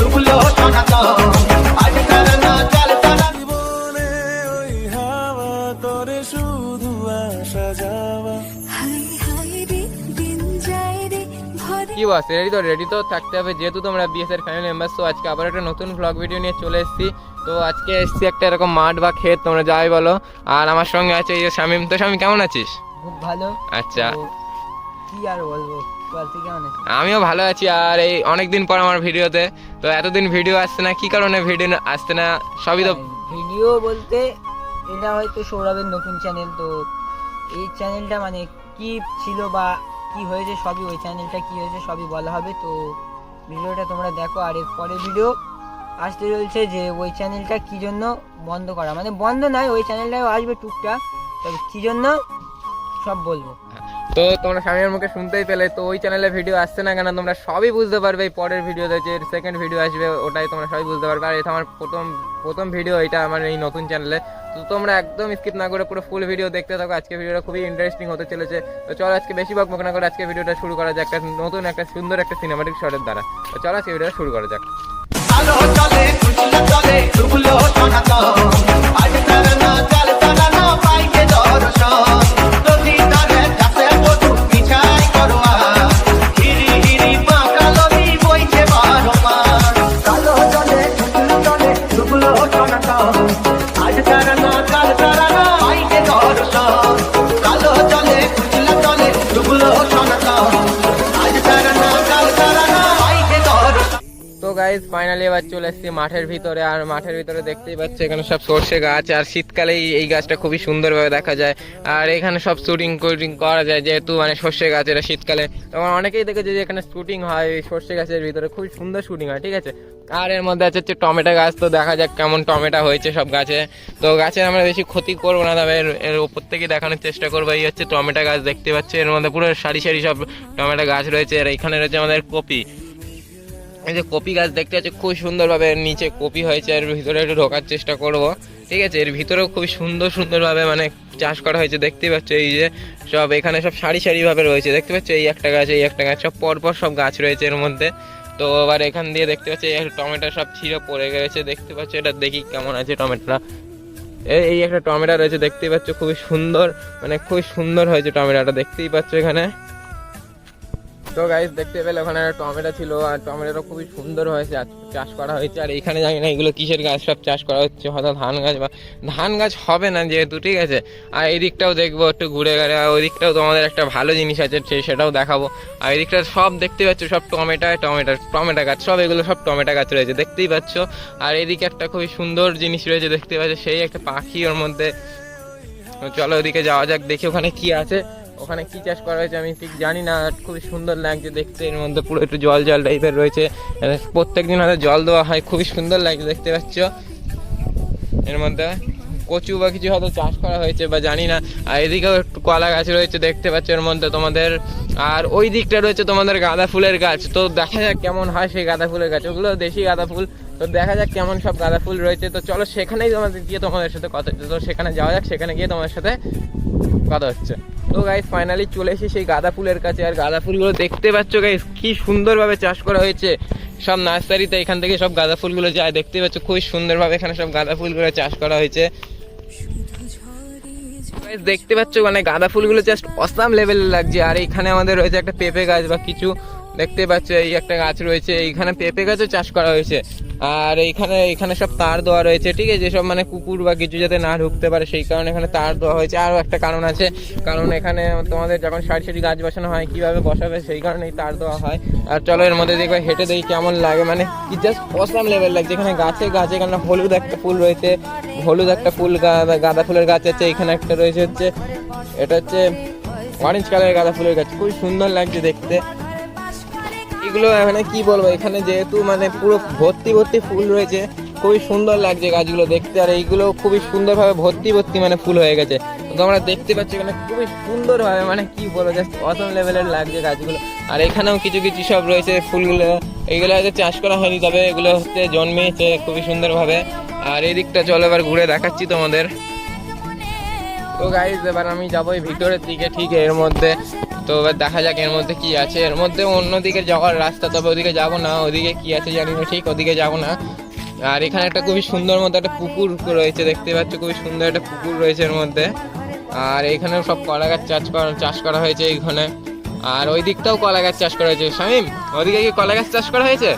ডুবলো তারা। শুধু আসা যাওয়া। কি বস রেডি তো রেডি তো থাকতে হবে। যেহেতু তোমরা বিএস এর ফ্যামিলি মেম্বার তো আজকে আবার একটা নতুন ব্লগ ভিডিও নিয়ে চলে এসেছি। তো আজকে এসেছি একটা এরকম মাঠ বা ক্ষেত তোমরা যাই বলো। আর আমার সঙ্গে আছে এই শামিম। তো শামিম কেমন আছিস? খুব ভালো। আচ্ছা। কি আর বলব? আমিও ভালো আছি আর এই অনেকদিন পর আমার ভিডিওতে। তো এতদিন ভিডিও আসছে না কি কারণে ভিডিও আসছে না? সবই তো ভিডিও বলতে এটা হয়তো সৌরভের নতুন চ্যানেল তো এই চ্যানেলটা মানে কি ছিল বা কি হয়েছে সবই ওই চ্যানেলটা কি হয়েছে সবই বলা হবে। তো ভিডিওটা তোমরা দেখো আর এর পরে ভিডিও আসতে চলছে যে ওই চ্যানেলটা কি জন্য বন্ধ করা। মানে বন্ধ নয় ওই চ্যানেলটাও আসবে টুকটাক তবে কি জন্য সব বলব। তো তোমরা স্বামীর মুখে শুনতেই পেলে, তো ওই চ্যানেলে ভিডিও আসছে না কেন, তোমরা সবই বুঝতে পারবে এই পরের ভিডিওতে যে সেকেন্ড ভিডিও আসবে, ওটাই তোমরা সবই বুঝতে পারবে। আর এটা আমার প্রথম প্রথম ভিডিও এটা আমার এই নতুন চ্যানেলে তো তোমরা একদম স্কিপ না করে পুরো ফুল ভিডিও দেখতে থাকো। আজকে ভিডিওটা খুবই ইন্টারেস্টিং হতে চলেছে। তো চলো আজকে বেশি বকবক না করে আজকে ভিডিওটা শুরু করা যাক। একটা নতুন, একটা সুন্দর, একটা সিনেমাটিক শটের দ্বারা। তো চলো আজকে ভিডিওটা শুরু করা যাক। এবার চলে এসেছি মাঠের ভিতরে, আর মাঠের ভিতরে দেখতেই পাচ্ছি এখানে সব সর্ষে গাছ, আর শীতকালে এই- গাছটা খুবই সুন্দরভাবে দেখা যায়। আর এখানে সব শুটিং কুটিং করা যায়, যেহেতু মানে সর্ষে গাছ এটা শীতকালে। তখন অনেকেই দেখেছে যে এখানে শুটিং হয়, এই সর্ষে গাছের ভিতরে খুবই সুন্দর শুটিং হয়, ঠিক আছে? আর এর মধ্যে আছে হচ্ছে টমেটো গাছ, তো দেখা যাক কেমন টমেটো হয়েছে সব গাছে। তো গাছের আমরা বেশি ক্ষতি করব না, তবে এর- উপর থেকে দেখানোর চেষ্টা করব, এই হচ্ছে টমেটো গাছ, দেখতে পাচ্ছি? এর মধ্যে পুরো সারি সারি সব টমেটো গাছ রয়েছে, আর এখানে রয়েছে আমাদের কপি। এই যে কপি গাছ দেখতে পাচ্ছি, খুব সুন্দরভাবে নিচে কপি হয়েছে, এর ভিতরে একটু ঢোকার চেষ্টা করব। ঠিক আছে, এর ভিতরেও খুব সুন্দর সুন্দরভাবে মানে চাষ করা হয়েছে, দেখতে পাচ্ছ এই যে সব, এখানে সব সারি সারিভাবে রয়েছে, দেখতে পাচ্ছ এই একটা গাছ, এই একটা গাছ, সব পরপর সব গাছ রয়েছে এর মধ্যে। তো আবার এখান দিয়ে দেখতে পাচ্ছি টমেটো সব ছিঁড়ে পড়ে গেছে, দেখতে পাচ্ছ, এটা দেখি কেমন আছে টমেটোটা। এই একটা টমেটো রয়েছে দেখতেই পাচ্ছ, খুবই সুন্দর মানে খুবই সুন্দর হয়েছে টমেটোটা, দেখতেই পাচ্ছ এখানে। তো গাইস দেখতে পেলে ওখানে টমেটো ছিল আর টমেটোটা খুবই সুন্দর হয়েছে চাষ করা হয়েছে। আর এখানে জানি না এগুলো কিসের গাছ, সব চাষ করা হচ্ছে, হয়তো ধান গাছ বা ধান গাছ হবে না যেহেতু, ঠিক আছে? আর এই দিকটাও দেখব একটু ঘুরে গেলে আর ওই দিকটাও তোমাদের একটা ভালো জিনিস আছে সেটাও দেখাবো। আর এই দিকটা সব দেখতে পাচ্ছ, সব টমেটো টমেটো টমেটো গাছ, সব এগুলো সব টমেটো গাছ রয়েছে, দেখতেই পাচ্ছ। আর এদিকে একটা খুবই সুন্দর জিনিস রয়েছে, দেখতে পাচ্ছ, সেই একটা পাখি ওর মধ্যে। চলো ওদিকে যাওয়া যাক, দেখি ওখানে কি আছে। ওখানে কি চাষ করা হয়েছে আমি ঠিক জানি না খুবই সুন্দর লাগছে দেখতে। এর মধ্যে পুরো একটু জল জল টাইপের রয়েছে। প্রত্যেক দিন হয়তো জল দেওয়া হয়, খুবই সুন্দর লাগছে দেখতে পাচ্ছ। এর মধ্যে কচু বা কিছু হয়তো চাষ করা হয়েছে বা জানি না। আর এদিকেও একটু কলা গাছ রয়েছে দেখতে পাচ্ছ এর মধ্যে তোমাদের। আর ওই দিকটা রয়েছে তোমাদের গাঁদা ফুলের গাছ। তো দেখা যাক কেমন হয় সেই গাঁদা ফুলের গাছ। ওগুলো দেশি গাঁদা ফুল। তো দেখা যাক কেমন সব গাঁদা ফুল রয়েছে। তো চলো সেখানেই তোমাদের গিয়ে তোমাদের সাথে কথা তো সেখানে যাওয়া যাক, সেখানে গিয়ে তোমাদের সাথে কথা হচ্ছে। তো গাইজ ফাইনালি চলে এসেছি সেই গাঁদা ফুলের কাছে। আর গাঁদা ফুলগুলো দেখতে পাচ্ছ গাইস কি সুন্দরভাবে চাষ করা হয়েছে। সব নার্সারিতে এখান থেকে সব গাঁদা ফুলগুলো যায়, দেখতে পাচ্ছ খুবই সুন্দরভাবে এখানে সব গাঁদা ফুলগুলো চাষ করা হয়েছে। দেখতে পাচ্ছ মানে গাঁদা ফুলগুলো জাস্ট অসাম লেভেলের লাগছে। আর এখানে আমাদের রয়েছে একটা পেঁপে গাছ বা কিছু। দেখতে পাচ্ছ, এই একটা গাছ রয়েছে, এইখানে পেঁপে গাছও চাষ করা হয়েছে। আর এইখানে এখানে সব তার দেওয়া রয়েছে, ঠিক আছে? যেসব মানে কুকুর বা কিছু যাতে না ঢুকতে পারে, সেই কারণে এখানে তার দেওয়া হয়েছে। আরও একটা কারণ আছে, কারণ এখানে তোমাদের যখন সারি সারি গাছ বসানো হয়, কীভাবে বসাবে, সেই কারণেই তার দেওয়া হয়। আর চলো এর মধ্যে দেখবে, হেঁটে দেখি কেমন লাগে। মানে কি জাস্ট অসাম লেভেল লাগছে। এখানে গাছে গাছে এখানে হলুদ একটা ফুল রয়েছে, হলুদ একটা ফুল গাঁদা ফুলের গাছ আছে, এখানে একটা রয়েছে হচ্ছে, এটা হচ্ছে অরেঞ্জ কালারের গাঁদা ফুলের গাছ। খুবই সুন্দর লাগছে দেখতে। এগুলো এখানে কি বলব, এখানে যেহেতু মানে পুরো ভর্তি ভর্তি ফুল রয়েছে, খুবই সুন্দর লাগছে গাছগুলো দেখতে, আর এইগুলো খুবই সুন্দরভাবে ভর্তি ভর্তি মানে ফুল হয়ে গেছে। তোমরা দেখতে পাচ্ছ এখানে খুবই সুন্দরভাবে মানে কি বলব জাস্ট অসম লেভেলের লাগছে গাছগুলো। আর এখানেও কিছু কিছু সব রয়েছে ফুলগুলো এইগুলো হয়তো চাষ করা হয়নি, তবে এগুলো হচ্ছে জন্মেছে খুবই সুন্দরভাবে। আর এই দিকটা চলো এবার ঘুরে দেখাচ্ছি তোমাদের। তো গাইজ এবার আমি যাব ভিতরের দিকে, ঠিক এর মধ্যে। তো এবার দেখা যাক এর মধ্যে কি আছে। এর মধ্যে অন্যদিকে যাওয়ার রাস্তা, তবে ওদিকে যাব না। ওদিকে কি আছে জানি না, ঠিক ওদিকে যাব না। আর এখানে একটা খুবই সুন্দর মতো একটা পুকুর রয়েছে, দেখতে পাচ্ছ খুবই সুন্দর একটা পুকুর রয়েছে এর মধ্যে। আর এখানেও সব কলা গাছ চাষ করা চাষ করা হয়েছে এইখানে। আর ওই দিকটাও কলা গাছ চাষ করা হয়েছে। শামিম, ওদিকে কি কলা গাছ চাষ করা হয়েছে?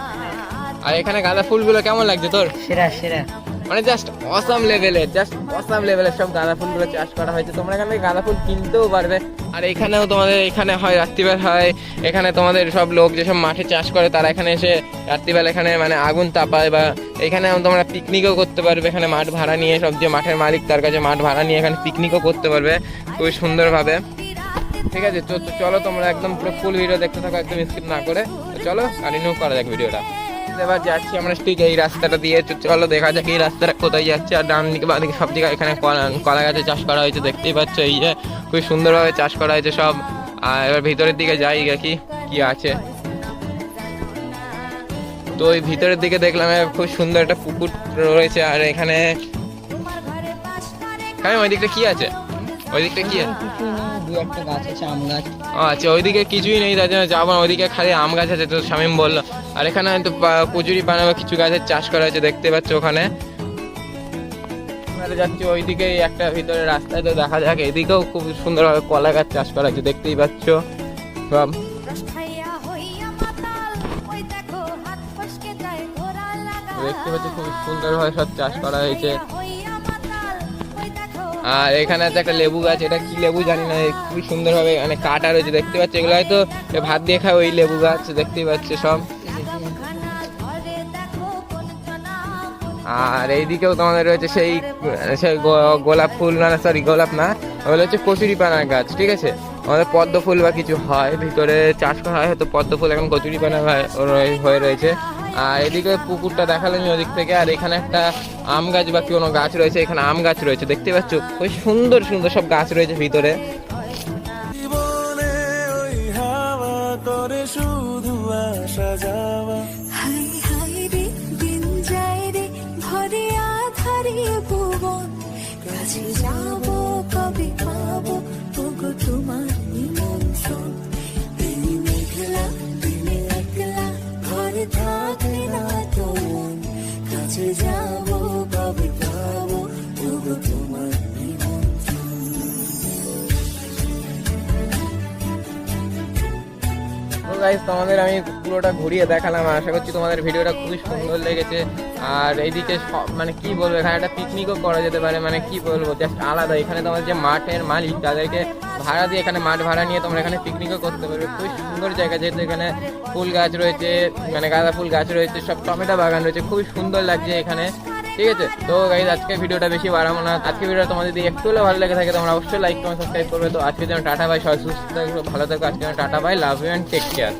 আর এখানে গাঁদা ফুলগুলো কেমন লাগছে তোর? সেরা সেরা। মানে জাস্ট অসাম লেভেলের জাস্ট অসাম লেভেলের সব গাঁদা ফুলগুলো চাষ করা হয়েছে। তোমরা এখানে গাঁদা ফুল কিনতেও পারবে। আর এখানেও তোমাদের, এখানে হয় রাত্রিবেলা হয়, এখানে তোমাদের সব লোক যেসব মাঠে চাষ করে, তারা এখানে এসে রাত্রিবেলা এখানে মানে আগুন তাপায় বা এখানে তোমরা পিকনিকও করতে পারবে, এখানে মাঠ ভাড়া নিয়ে সব যে মাঠের মালিক তার কাছে মাঠ ভাড়া নিয়ে এখানে পিকনিকও করতে পারবে, খুবই সুন্দরভাবে। ঠিক আছে, তো তো চলো তোমরা একদম পুরো ফুল ভিডিও দেখতে থাকো, একদম স্কিপ না করে। চলো কন্টিনিউ করা যাক ভিডিওটা এবার যাচ্ছি আমরা ঠিক এই রাস্তাটা দিয়ে। চলো দেখা যাক এই রাস্তাটা কোথায় যাচ্ছে। আর ডান দিকে বাঁদিকে সব দিকে এখানে কলা- কলা গাছে চাষ করা হয়েছে, দেখতেই পাচ্ছ এই যে খুব সুন্দরভাবে চাষ করা হয়েছে সব। আর এবার ভিতরের দিকে যাই দেখি কি আছে। তো ওই ভিতরের দিকে দেখলাম খুব সুন্দর একটা পুকুর রয়েছে, আর এখানে হ্যাঁ ওই দিকটা কি আছে? ওই দিকটা কি আছে? দু একটা গাছ আছে আম গাছ। ও আচ্ছা ওইদিকে কিছুই নেই তার জন্য যাব না ওইদিকে খালি আম গাছ আছে তো শামিম বলল আর এখানে হয়তো কচুরি বানাবো কিছু গাছের চাষ করা হয়েছে দেখতে পাচ্ছ ওখানে। আমরা যাচ্ছি ওইদিকে একটা ভিতরে রাস্তায় তো দেখা যাক এদিকেও খুব সুন্দরভাবে কলা গাছ চাষ করা হয়েছে দেখতেই পাচ্ছ। সব ভাইয়া হইয়া মাতাল ওই দেখো হাত ফসকে যায় ঘোড়া লাগা। দেখতে পাচ্ছ খুব সুন্দরভাবে সব চাষ করা হয়েছে। আর এখানে আছে একটা লেবু গাছ, এটা কি লেবু জানি না, খুবই সুন্দরভাবে মানে কাটা রয়েছে, দেখতে পাচ্ছ? এগুলো হয়তো ভাত দিয়ে খায় ওই লেবু গাছ, দেখতেই পাচ্ছ সব। আর এইদিকেও তোমাদের রয়েছে সেই সেই গোলাপ ফুল, না সরি গোলাপ না, ওগুলো হচ্ছে কচুরি পানার গাছ, ঠিক আছে? আমাদের পদ্ম ফুল বা কিছু হয়, ভিতরে চাষ করা হয়, হয়তো পদ্ম ফুল, এখন কচুরি পানা হয়ে রয়েছে। আর এদিকে পুকুরটা দেখালাম ওদিক থেকে আর এখানে একটা আম গাছ বা কোনো গাছ রয়েছে এখানে আম গাছ রয়েছে দেখতে পাচ্ছ? ওই সুন্দর সুন্দর সব গাছ রয়েছে ভিতরে। শুধু যাওয়া। কাছে যাব কবে পাবো তোমার নিমন্ত্রণ। তোমাদের আমি পুরোটা ঘুরিয়ে দেখালাম, আশা করছি তোমাদের ভিডিওটা খুবই সুন্দর লেগেছে। আর এইদিকে মানে কি বলব, এখানে একটা পিকনিকও করা যেতে পারে মানে কি বলব জাস্ট আলাদা। এখানে তোমার যে মাঠের মালিক, তাদেরকে ভাড়া দিয়ে এখানে মাঠ ভাড়া নিয়ে তোমরা এখানে পিকনিকও করতে পারবে। খুবই সুন্দর জায়গা, যেহেতু এখানে ফুল গাছ রয়েছে মানে গাঁদা ফুল গাছ রয়েছে, সব টমেটো বাগান রয়েছে, খুবই সুন্দর লাগছে এখানে। ঠিক আছে? তো গাইজ আজকে ভিডিওটা বেশি বাড়াবো না। আজকে ভিডিওটা তোমাদের যদি একটু ভালো লেগে থাকে, তোমরা অবশ্যই লাইক কমেন্ট সাবস্ক্রাইব করবে। তো আজকে যেন টাটা বাই সবাই সুস্থ থাকো ভালো থাকো। আজকে যেন tata bye love you and take care